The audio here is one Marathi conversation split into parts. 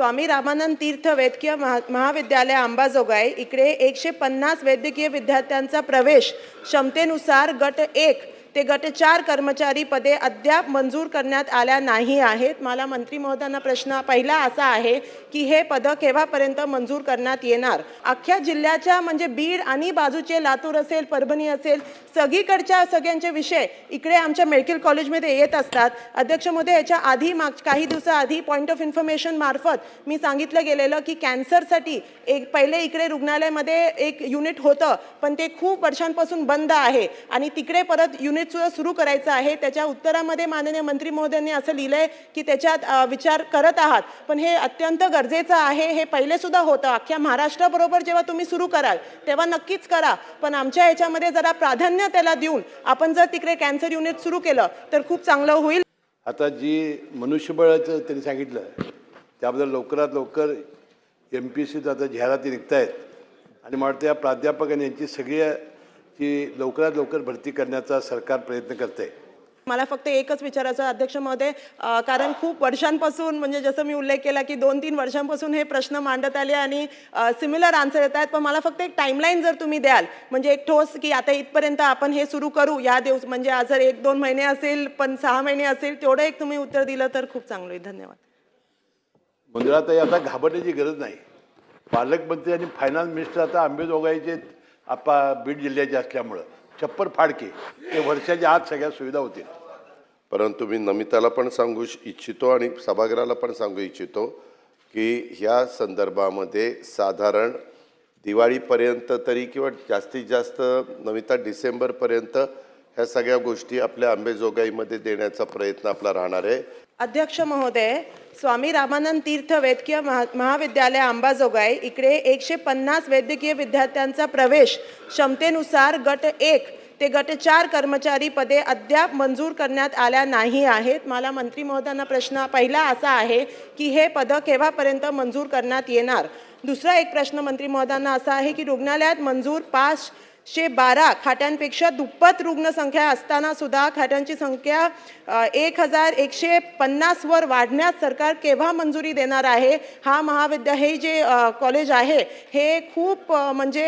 स्वामी रामानंद तीर्थ वैद्यकीय महा महाविद्यालय अंबाजोगाई इकडे एकशे पन्नास वैद्यकीय विद्यार्थ्यांचा प्रवेश क्षमतेनुसार गट एक. ते गट चार कर्मचारी पदे अद्याप मंजूर करण्यात आल्या नाही आहेत. मला मंत्री महोदयांना प्रश्न पहिला असा आहे की हे पदं केव्हापर्यंत मंजूर करण्यात येणार? अख्ख्या जिल्ह्याच्या म्हणजे बीड आणि बाजूचे लातूर असेल परभणी असेल सगळीकडच्या सगळ्यांचे विषय इकडे आमच्या मेडिकल कॉलेजमध्ये येत असतात. अध्यक्ष महोदय याच्या आधी माग काही दिवसाआधी पॉईंट ऑफ इन्फॉर्मेशन मार्फत मी सांगितलं गेलेलं की कॅन्सरसाठी एक पहिले इकडे रुग्णालयामध्ये एक युनिट होतं पण ते खूप वर्षांपासून बंद आहे आणि तिकडे परत युनिट सुद्धा सुरू करायचं आहे. त्याच्या उत्तरामध्ये माननीय मंत्री महोदयांनी असं लिहिलंय की त्याच्यात विचार करत आहात. पण हे अत्यंत गरजेचं आहे. हे पहिले सुद्धा होतं. अख्ख्या महाराष्ट्राबरोबर जेव्हा तुम्ही सुरू कराल तेव्हा नक्कीच करा. पण आमच्या ह्याच्यामध्ये जरा प्राधान्य त्याला देऊन आपण जर तिकडे कॅन्सर युनिट सुरू केलं तर खूप चांगलं होईल. आता जी मनुष्यबळाचं त्यांनी सांगितलं त्याबद्दल लवकरात लवकर एम पी सीत आता जाहिराती निघत आहेत आणि मला वाटतं या प्राध्यापकांनी यांची सगळी ची लवकरात लवकर भरती करण्याचा सरकार प्रयत्न करत मला फक्त एकच विचारायचं अध्यक्ष महोदय. कारण खूप वर्षांपासून म्हणजे जसं मी उल्लेख केला की दोन तीन वर्षांपासून हे प्रश्न मांडत आले आणि सिमिलर आन्सर येत आहेत. पण मला फक्त एक टाईमलाईन जर तुम्ही द्याल म्हणजे एक ठोस की आता इथपर्यंत आपण हे सुरू करू या दिवस म्हणजे आज जर एक दोन महिने असेल पण सहा महिने असेल तेवढं एक तुम्ही उत्तर दिलं तर खूप चांगलं होईल धन्यवाद. मंजुळाताई आता घाबरण्याची गरज नाही. पालकमंत्री आणि फायनान्स मिनिस्टर आता आंबेजोगाईचे आपा बीड जिल्ह्याचे असल्यामुळं. छप्पर फाडके ते वर्षाच्या आत सगळ्या सुविधा होतील. परंतु मी नमिताला पण सांगू इच्छितो आणि सभागृहाला पण सांगू इच्छितो की ह्या संदर्भामध्ये साधारण दिवाळीपर्यंत तरी किंवा जास्तीत जास्त नमिता डिसेंबरपर्यंत ह्या सगळ्या गोष्टी आपल्या अंबेजोगाईमध्ये देण्याचा प्रयत्न आपला राहणार आहे. अध्यक्ष महोदय स्वामी रामानंद तीर्थ वैद्यकीय महा महाविद्यालय अंबाजोगाई इकडे एकशे पन्नास वैद्यकीय विद्यार्थ्यांचा प्रवेश क्षमतेनुसार गट एक ते गट चार कर्मचारी पदे अद्याप मंजूर करण्यात आल्या नाही आहेत. मला मंत्री महोदयांना प्रश्न पहिला असा आहे की हे पदं केव्हापर्यंत मंजूर करण्यात येणार? दुसरा एक प्रश्न मंत्री महोदयांना असा आहे की रुग्णालयात मंजूर पाच शे बारा खाटांपेक्षा दुप्पट रुग्णसंख्या असताना सुद्धा खाटांची संख्या एक हजार एकशे पन्नासवर वाढण्यास सरकार केव्हा मंजुरी देणार आहे? हा महाविद्या हे जे कॉलेज आहे हे खूप म्हणजे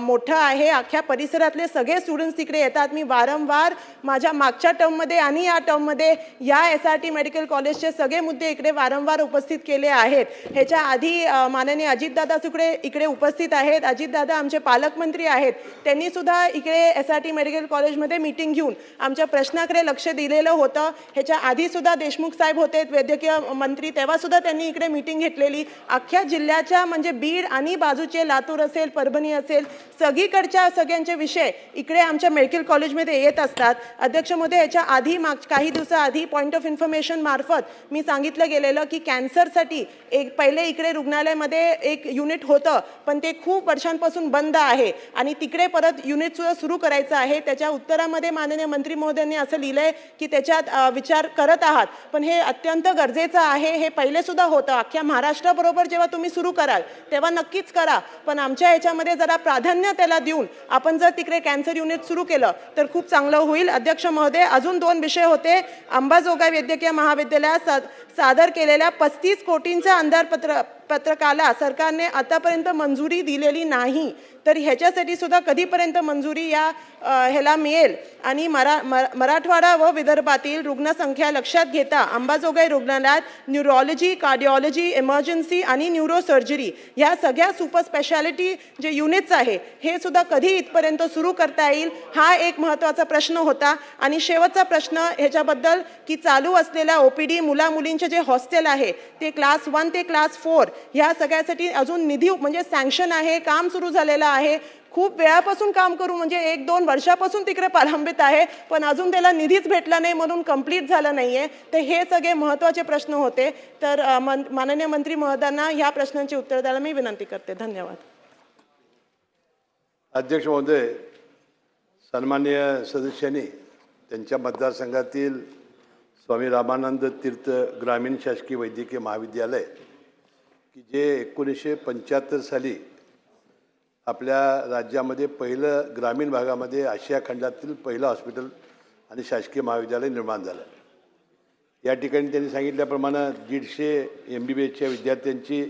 मोठं आहे. अख्ख्या परिसरातले सगळे स्टुडंट्स तिकडे येतात. मी वारंवार माझ्या मागच्या टर्ममध्ये आणि या टर्ममध्ये या एस आर टी मेडिकल कॉलेजचे सगळे मुद्दे इकडे वारंवार उपस्थित केले आहेत. ह्याच्या आधी माननीय अजितदादा सुकडे इकडे उपस्थित आहेत. अजितदादा आमचे पालकमंत्री आहेत. त्यांनी सुद्धा इकडे एस आर टी मेडिकल कॉलेजमध्ये मीटिंग घेऊन आमच्या प्रश्नाकडे लक्ष दिलेलं होतं. ह्याच्या आधी सुद्धा देशमुख साहेब होते वैद्यकीय मंत्री तेव्हासुद्धा त्यांनी इकडे मीटिंग घेतलेली. अख्ख्या जिल्ह्याच्या म्हणजे बीड आणि बाजूचे लातूर असेल परभणी असेल सगळीकडच्या सगळ्यांचे विषय इकडे आमच्या मेडिकल कॉलेजमध्ये येत असतात. अध्यक्ष मोदी याच्या आधी माग काही दिवसाआधी पॉईंट ऑफ इन्फॉर्मेशन मार्फत मी सांगितलं गेलेलं की कॅन्सरसाठी एक पहिले इकडे रुग्णालयामध्ये एक युनिट होतं पण ते खूप वर्षांपासून बंद आहे. आणि तिकडे परत युनिट सुद्धा सुरू करायचं आहे. त्याच्या उत्तरामध्ये माननीय मंत्री महोदयांनी असं लिहिलंय की त्याच्यात विचार करत आहात. पण हे अत्यंत गरजेचं आहे. हे पहिले सुद्धा होतं. अख्ख्या महाराष्ट्राबरोबर जेव्हा तुम्ही सुरू कराल तेव्हा नक्कीच करा. पण आमच्या ह्याच्यामध्ये जरा प्राधान्य त्याला देऊन आपण जर तिकडे कॅन्सर युनिट सुरू केलं तर खूप चांगलं होईल. अध्यक्ष महोदय अजून दोन विषय होते. अंबाजोगाई वैद्यकीय महाविद्यालयात सा- सादर केलेल्या पस्तीस कोटींच्या अंदाजपत्र पत्रकाला सरकारने आतापर्यंत मंजुरी दिलेली नाही तर ह्याच्यासाठी सुद्धा कधीपर्यंत मंजुरी या ह्याला मिळेल? आणि मरा मर- मराठवाडा व विदर्भातील रुग्णसंख्या लक्षात घेता अंबाजोगाई रुग्णालयात न्यूरोलॉजी कार्डिओलॉजी इमर्जन्सी आणि न्यूरोसर्जरी ह्या सगळ्या सुपर स्पेशालिटी जे युनिट्स आहे हे सुद्धा कधी इथपर्यंत सुरू करता येईल? हा एक महत्त्वाचा प्रश्न होता. आणि शेवटचा प्रश्न ह्याच्याबद्दल की चालू असलेल्या ओ पी डी मुला मुलींचे जे हॉस्टेल आहे ते क्लास वन ते क्लास फोर ह्या सगळ्यासाठी अजून निधी म्हणजे सँक्शन आहे काम सुरू झालेलं आहे. खूप वेळापासून काम करू म्हणजे एक दोन वर्षापासून तिकडे प्रलंबित आहे पण अजून त्याला निधीच भेटला नाही म्हणून कंप्लीट झालं नाही आहे तर हे सगळे महत्त्वाचे प्रश्न होते. तर मन माननीय मंत्री महोदयांना ह्या प्रश्नांची उत्तर द्यायला मी विनंती करते. धन्यवाद. अध्यक्ष महोदय सन्मान्य सदस्यांनी त्यांच्या मतदारसंघातील स्वामी रामानंद तीर्थ ग्रामीण शासकीय वैद्यकीय महाविद्यालय की जे एकोणीसशे पंच्याहत्तर साली आपल्या राज्यामध्ये पहिलं ग्रामीण भागामध्ये आशिया खंडातील पहिलं हॉस्पिटल आणि शासकीय महाविद्यालय निर्माण झालं. या ठिकाणी त्यांनी सांगितल्याप्रमाणे दीडशे एम बी बी एसच्या विद्यार्थ्यांची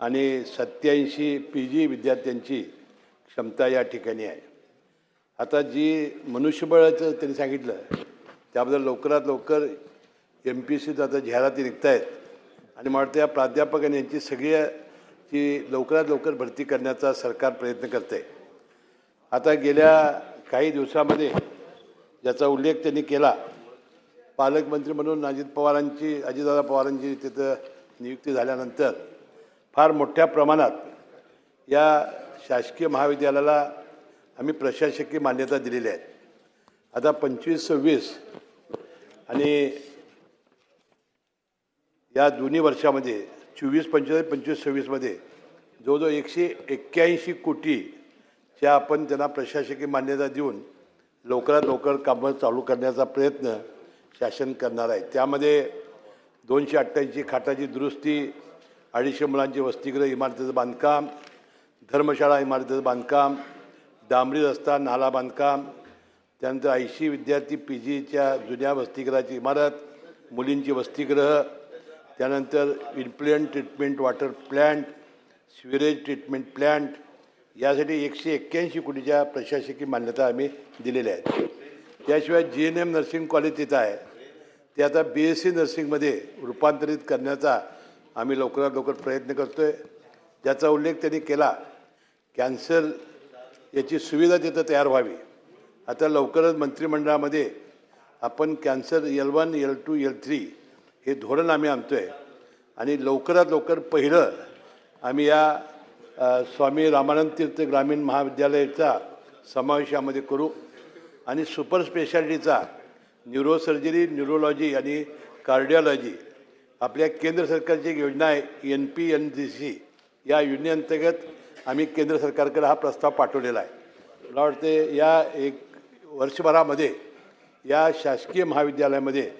आणि सत्याऐंशी पी जी विद्यार्थ्यांची क्षमता या ठिकाणी आहे. आता जी मनुष्यबळाचं त्यांनी सांगितलं त्याबद्दल लवकरात लवकर एम पी सीत आता जाहिराती निघत आहेत आणि मला वाटतं या प्राध्यापक आणि यांची सगळ्याची लवकरात लवकर भरती करण्याचा सरकार प्रयत्न करते आता गेल्या काही दिवसामध्ये ज्याचा उल्लेख त्यांनी केला पालकमंत्री म्हणून अजित पवारांची अजितदादा पवारांची तिथं नियुक्ती झाल्यानंतर फार मोठ्या प्रमाणात या शासकीय महाविद्यालयाला आम्ही प्रशासकीय मान्यता दिलेली आहे. आता पंचवीस सव्वीस आणि या दोन्ही वर्षामध्ये चोवीस पंचेचाळीस पंचवीस सव्वीसमध्ये जवळजवळ एकशे एक्क्याऐंशी कोटीच्या आपण त्यांना प्रशासकीय मान्यता देऊन लवकरात लवकर कामं चालू करण्याचा प्रयत्न शासन करणार आहे. त्यामध्ये दोनशे अठ्ठ्याऐंशी खाटाची दुरुस्ती अडीचशे मुलांची वसतिगृह इमारतीचं बांधकाम धर्मशाळा इमारतीचं बांधकाम डांबरी रस्ता नाला बांधकाम त्यानंतर ऐंशी विद्यार्थी पी जीच्या जुन्या वसतिगृहाची इमारत मुलींची वसतिगृह त्यानंतर influent treatment water plant sewerage treatment plant यासाठी एकशे एक्क्याऐंशी कोटीच्या प्रशासकीय मान्यता आम्ही दिलेल्या आहेत. त्याशिवाय G N M nursing college तिथं आहे. ते आता बी एस सी नर्सिंगमध्ये रूपांतरित करण्याचा आम्ही लवकरात लवकर प्रयत्न करतो आहे ज्याचा उल्लेख त्यांनी केला कॅन्सर याची सुविधा तिथं तयार व्हावी. आता लवकरच मंत्रिमंडळामध्ये आपण cancer L one L two L three हे धोरण आम्ही आणतो आहे आणि लवकरात लवकर पहिलं आम्ही या स्वामी रामानंद तीर्थ ग्रामीण महाविद्यालयाचा समावेश यामध्ये करू. आणि सुपर स्पेशालिटीचा न्यूरोसर्जरी न्यूरोलॉजी आणि कार्डिओलॉजी आपल्या केंद्र सरकारची एक योजना आहे N P N D C. या योजनेअंतर्गत आम्ही केंद्र सरकारकडे हा प्रस्ताव पाठवलेला आहे. मला वाटते या एक वर्षभरामध्ये या शासकीय महाविद्यालयामध्ये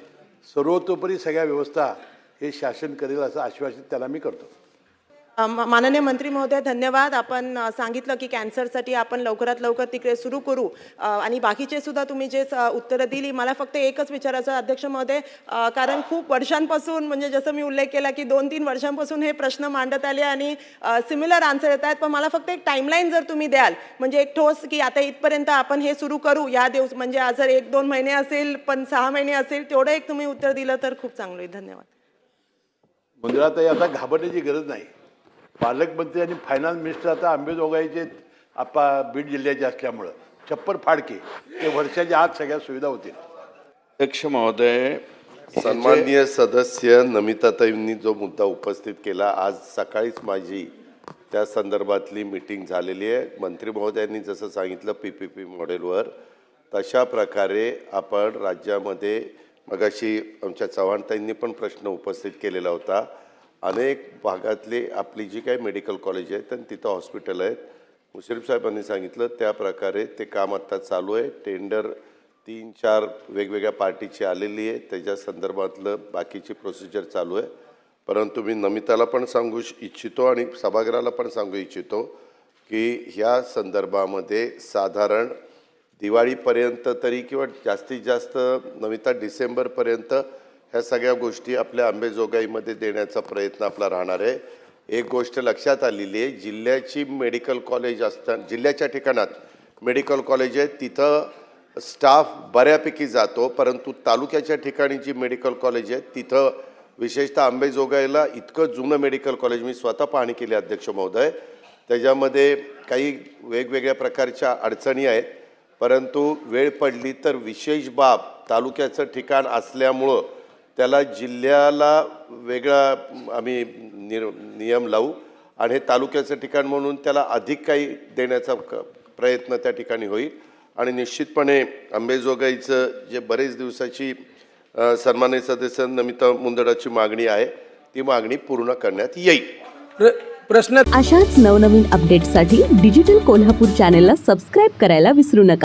सर्वतोपरी सगळ्या व्यवस्था हे शासन करेल असं आश्वासित त्याला मी करतो. माननीय मंत्री महोदय धन्यवाद. आपण सांगितलं की कॅन्सरसाठी आपण लवकरात लवकर तिकडे सुरू करू. आणि बाकीचे सुद्धा तुम्ही जे उत्तरं दिली मला फक्त एकच विचारायचं अध्यक्ष महोदय. कारण खूप वर्षांपासून म्हणजे जसं मी उल्लेख केला की दोन तीन वर्षांपासून हे प्रश्न मांडत आले आणि सिमिलर आन्सर येत आहेत. पण मला फक्त एक टाईमलाईन जर तुम्ही द्याल म्हणजे एक ठोस की आता इथपर्यंत आपण हे सुरू करू या दिवस म्हणजे आज जर एक दोन महिने असेल पण सहा महिने असेल तेवढं एक तुम्ही उत्तर दिलं तर खूप चांगलं होईल. धन्यवाद. मंदिरात आता घाबरण्याची गरज नाही. पालकमंत्री आणि फायनान्स मिनिस्टर आता आंबेजोगाईचे आपा बीड जिल्ह्याचे असल्यामुळं छप्पर फाडके ते वर्षाच्या आत सगळ्या सुविधा होतील. अध्यक्ष महोदय सन्माननीय सदस्य नमिताताईंनी जो मुद्दा उपस्थित केला आज सकाळीच माझी त्या संदर्भातली मीटिंग झालेली आहे. मंत्री महोदयांनी जसं सांगितलं पी पी पी मॉडेलवर तशा प्रकारे आपण राज्यामध्ये मगाशी आमच्या चव्हाणताईंनी पण प्रश्न उपस्थित केलेला होता. अनेक भागातले आपली जी काही मेडिकल कॉलेज आहेत आणि तिथं हॉस्पिटल आहेत. मुश्रीफ साहेबांनी सांगितलं त्या प्रकारे ते काम आत्ता चालू आहे. टेंडर तीन चार वेगवेगळ्या पार्टीची आलेली आहे. त्याच्या संदर्भातलं बाकीची प्रोसिजर चालू आहे. परंतु मी नमिताला पण सांगू इच्छितो आणि सभागृहाला पण सांगू इच्छितो की ह्या संदर्भामध्ये साधारण दिवाळीपर्यंत तरी किंवा जास्तीत जास्त नमिता डिसेंबरपर्यंत ह्या सगळ्या गोष्टी आपल्या आंबेजोगाईमध्ये देण्याचा प्रयत्न आपला राहणार आहे. एक गोष्ट लक्षात आलेली आहे जिल्ह्याची मेडिकल कॉलेज असतात जिल्ह्याच्या ठिकाणात मेडिकल कॉलेज आहे तिथं स्टाफ बऱ्यापैकी जातो परंतु तालुक्याच्या ठिकाणी जी मेडिकल कॉलेज आहे तिथं विशेषतः आंबेजोगाईला इतकं जुनं मेडिकल कॉलेज मी स्वतः पाहणी केली अध्यक्ष महोदय. त्याच्यामध्ये काही वेगवेगळ्या प्रकारच्या अडचणी आहेत परंतु वेळ पडली तर विशेष बाब तालुक्याचं ठिकाण असल्यामुळं त्याला जिल्ह्याला वेगळा आम्ही निर नियम लावू आणि हे तालुक्याचं ठिकाण म्हणून त्याला अधिक काही देण्याचा क प्रयत्न त्या ठिकाणी होईल. आणि निश्चितपणे अंबेजोगाईचं जे बरेच दिवसाची सन्मान्य सदस्य नमिता मुंदडाची मागणी आहे ती मागणी पूर्ण करण्यात येईल. प्र- प्रश्न अशाच नवनवीन अपडेट्ससाठी डिजिटल कोल्हापूर चॅनेलला सबस्क्राईब करायला विसरू नका.